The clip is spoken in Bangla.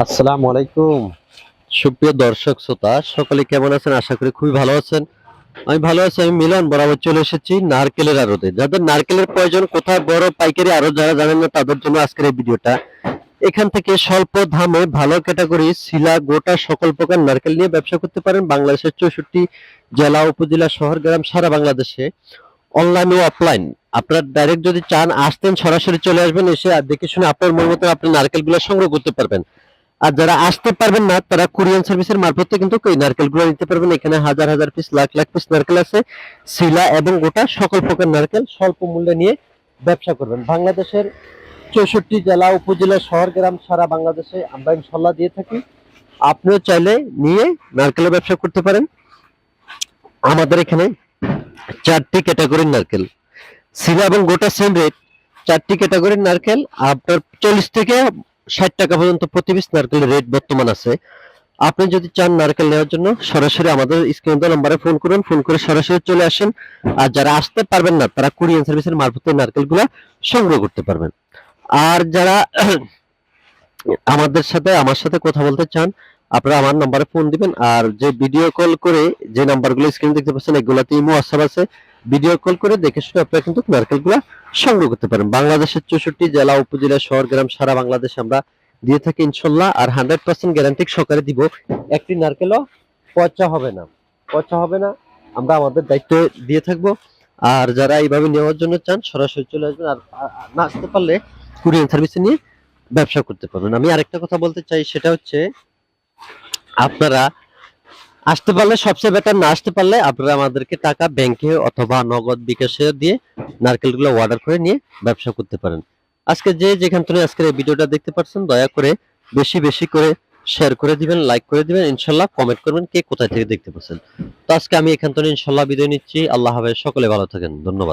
আসসালামু আলাইকুম। সুপ্রিয় দর্শক, শ্রোতা, সকলে কেমন আছেন? আশা করি খুবই ভালো আছেন। আমি ভালো আছি, আমি মিলন, বরাবর চলে এসেছি নারকেলের আড়তে। যাদের নারকেলের প্রয়োজন, কোথায় বড় পাইকারি আরও যারা জানেন না, তাদের জন্য আজকের এই ভিডিওটা। এখান থেকে স্বল্প দামে ভালো ক্যাটাগরি, শিলা, গোটা সকল প্রকার নারকেল নিয়ে ব্যবসা করতে পারেন বাংলাদেশের চৌষট্টি জেলা, উপজেলা, শহর, গ্রাম, সারা বাংলাদেশে। অনলাইন ও অফলাইন। আপনার ডাইরেক্ট যদি চান, আসতেন, সরাসরি চলে আসবেন, এসে দেখে শুনে আপনার মন মতো আপনি নারকেলগুলো সংগ্রহ করতে পারবেন। আর যারা আসতে পারবেন না, তারা কুরিয়ান সার্ভিসের মারফতে কিন্তু এই নারকেলগুলো নিতে পারবেন। এখানে হাজার হাজার পিস লাখ লাখ পিস নারকেল আছে। শিলা এবং গোটা সকল প্রকার নারকেল স্বল্প মূল্যে নিয়ে ব্যবসা করবেন। বাংলাদেশের চৌষট্টি জেলা, উপজেলা, শহর, গ্রাম সারা বাংলাদেশে আমরা ইনশাল্লাহ দিয়ে থাকি। আপনিও চাইলে নিয়ে নারকেলের ব্যবসা করতে পারেন। আমাদের এখানে চারটি ক্যাটাগরির নারকেল। শিলা এবং গোটা সেম রেট চারটি ক্যাটাগরির নারকেল, আপনার চল্লিশ থেকে ষাট টাকা পর্যন্ত প্রতি পিস নারকেলের রেট বর্তমান আছে। আপনি যদি চান নারকেল নেওয়ার জন্য, সরাসরি আমাদের স্ক্রিন নাম্বারে ফোন করুন ফোন করে সরাসরি চলে আসেন। আর যারা আসতে পারবেন না, তারা কুরিয়ান সার্ভিসের মারফতে নারকেলগুলো সংগ্রহ করতে পারবেন। আর যারা আমাদের সাথে, আমার সাথে কথা বলতে চান, আপনারা আমার নাম্বারে ফোন দিবেন। আর যে ভিডিও কল করে যে নাম্বারগুলো স্ক্রিন দেখতে পাচ্ছেন, এগুলাতে ইমো হোয়াটসঅ্যাপ আছে। ভিডিও কল করে দেখে শুনে আপনারা কিন্তু নারকেলগুলো সংগ্রহ করতে পারেন। বাংলাদেশের চৌষট্টি জেলা, উপজেলা, শহর, গ্রাম, সারা বাংলাদেশে আমরা দিয়ে থাকি ইনশাল্লাহ, আর হান্ড্রেড পার্সেন্ট গ্যারান্টি সহকারে দিব। একটি নারকেলও পচা হবে না। পচা হবে না, আমরা আমাদের দায়িত্ব দিয়ে থাকব। আর যারা এইভাবে নেওয়ার জন্য চান, সরাসরি চলে আসবেন। আর না আসতে পারলে কুরিয়ান সার্ভিসে নিয়ে ব্যবসা করতে পারবেন। আমি আরেকটা কথা বলতে চাই, সেটা হচ্ছে আপনারা আসতে পারলে, সবচেয়ে বেটার না আসতে পারলে আপনারা আমাদেরকে টাকা ব্যাংকে অথবা নগদ বিকাশে দিয়ে নারকেলগুলো অর্ডার করে নিয়ে ব্যবসা করতে পারেন। আজকে যে যেখান থেকে আজকের এই ভিডিওটা দেখতে পাচ্ছেন দয়া করে বেশি বেশি করে শেয়ার করে দিবেন লাইক করে দিবেন, ইনশাল্লাহ কমেন্ট করবেন কে কোথায় থেকে দেখতে পাচ্ছেন তো আজকে আমি এখান থেকে ইনশাল্লাহ বিদায় নিচ্ছি। আল্লাহ হাফেজ। সকলে ভালো থাকেন। ধন্যবাদ।